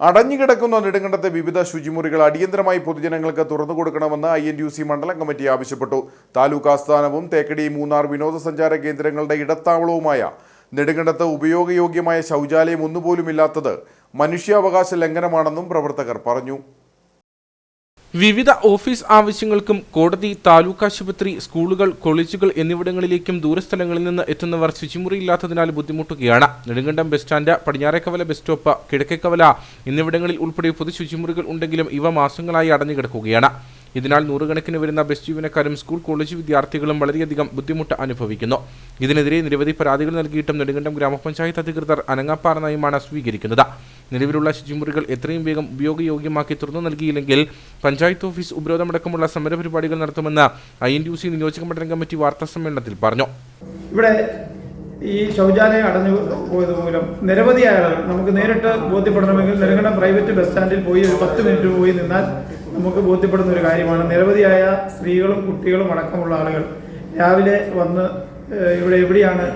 അടഞ്ഞുകിടക്കുന്ന നെടുങ്കണ്ടത്തെ വിവിധ ശുചിമുറികൾ അടിയന്തരമായി പൊതുജനങ്ങൾക്ക് തുറന്നു കൊടുക്കണമെന്ന് ഐ എൻ യു സി മണ്ഡലം കമ്മിറ്റി ആവശ്യപ്പെട്ടു. താലൂക്ക് ആസ്ഥാനവും തേക്കടി മൂന്നാർ വിനോദസഞ്ചാര കേന്ദ്രങ്ങളുടെ ഇടത്താവളവുമായ നെടുങ്കണ്ടത്ത് ഉപയോഗയോഗ്യമായ ശൗചാലയം ഒന്നുപോലുമില്ലാത്തത് മനുഷ്യാവകാശ ലംഘനമാണെന്നും പ്രവർത്തകർ പറഞ്ഞു. വിവിധ ഓഫീസ് ആവശ്യങ്ങൾക്കും കോടതി താലൂക്ക് ആശുപത്രി സ്കൂളുകൾ കോളേജുകൾ എന്നിവിടങ്ങളിലേക്കും ദൂരസ്ഥലങ്ങളിൽ നിന്ന് എത്തുന്നവർ ശുചിമുറിയില്ലാത്തതിനാൽ ബുദ്ധിമുട്ടുകയാണ്. നെടുങ്കണ്ടം ബസ് സ്റ്റാൻഡ് പടിഞ്ഞാറേക്കവല ബസ് സ്റ്റോപ്പ് കിഴക്കേക്കവല എന്നിവിടങ്ങളിൽ ഉൾപ്പെടെ പൊതു ശുചിമുറികൾ ഉണ്ടെങ്കിലും ഇവ മാസങ്ങളായി അടഞ്ഞുകിടക്കുകയാണ് ഇതിനാൽ നൂറുകണക്കിന് വരുന്ന ബസ് ജീവനക്കാരും സ്കൂൾ കോളേജ് വിദ്യാർത്ഥികളും വളരെയധികം ബുദ്ധിമുട്ട് അനുഭവിക്കുന്നു. ഇതിനെതിരെ നിരവധി പരാതികൾ നൽകിയിട്ടും നെടുങ്കണ്ടം ഗ്രാമപഞ്ചായത്ത് അധികൃതർ അനങ്ങാപ്പാറ നയമാണ് സ്വീകരിക്കുന്നത്. നിലവിലുള്ള ശുചിമുറികൾ എത്രയും വേഗം ഉപയോഗയോഗ്യമാക്കി തുറന്നു നൽകിയില്ലെങ്കിൽ പഞ്ചായത്ത് ഓഫീസ് ഉപരോധമടക്കമുള്ള സമരപരിപാടികൾ നടത്തുമെന്ന് ഐ എൻ യു സി നിയോജക മണ്ഡലം കമ്മിറ്റി വാർത്താ സമ്മേളനത്തിൽ പറഞ്ഞു. ഇവിടെ ഈ ശൗചാലയം അടഞ്ഞു പോയത് മൂലം നിരവധി ആളുകൾ നമുക്ക് നേരിട്ട് ബോധ്യപ്പെടണമെങ്കിൽ നെടുങ്കണ്ടം പ്രൈവറ്റ് ബസ് സ്റ്റാൻഡിൽ പോയി ഒരു പത്ത് മിനിറ്റ് പോയി നിന്നാൽ നമുക്ക് ബോധ്യപ്പെടുന്ന ഒരു കാര്യമാണ്. നിരവധിയായ സ്ത്രീകളും കുട്ടികളും അടക്കമുള്ള ആളുകൾ രാവിലെ വന്ന് ഇവിടെ എവിടെയാണ്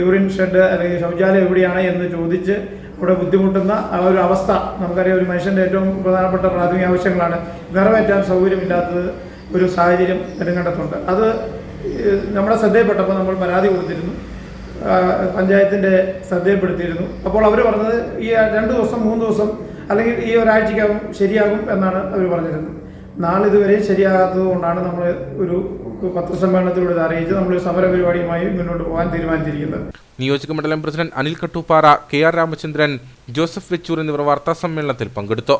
യൂറിൻ ഷെഡ് അല്ലെങ്കിൽ ശൗചാലയം എവിടെയാണ് എന്ന് ചോദിച്ച് അവിടെ ബുദ്ധിമുട്ടുന്ന ആ ഒരു അവസ്ഥ നമുക്കറിയാം ഒരു മനുഷ്യന്റെ ഏറ്റവും പ്രധാനപ്പെട്ട പ്രാഥമിക ആവശ്യങ്ങളാണ്. നിറവേറ്റാൻ സൗകര്യമില്ലാത്തത് ഒരു സാഹചര്യം നെടുങ്കണ്ടത്തുണ്ട് അത് നമ്മുടെ ശ്രദ്ധയിൽപ്പെട്ടപ്പോൾ നമ്മൾ പരാതി കൊടുത്തിരുന്നു. പഞ്ചായത്തിന്റെ ശ്രദ്ധയിൽപ്പെടുത്തിയിരുന്നു. അപ്പോൾ അവർ പറഞ്ഞത് ഈ രണ്ട് ദിവസം മൂന്ന് ദിവസം അല്ലെങ്കിൽ ഈ ഒരാഴ്ചക്കകം ശരിയാകും എന്നാണ് അവർ പറഞ്ഞിരുന്നത്. നാളിതുവരെ ശരിയാകാത്തത് കൊണ്ടാണ് നമ്മൾ ഒരു പത്രസമ്മേളനത്തിലൂടെ അറിയിച്ച് നമ്മൾ സമര പരിപാടിയുമായി മുന്നോട്ട് പോകാൻ തീരുമാനിച്ചിരിക്കുന്നത്. നിയോജക മണ്ഡലം president Anil Kattooppara K R Ramachandran Joseph Vechoor എന്നിവർ വാർത്താ സമ്മേളനത്തിൽ പങ്കെടുത്തു.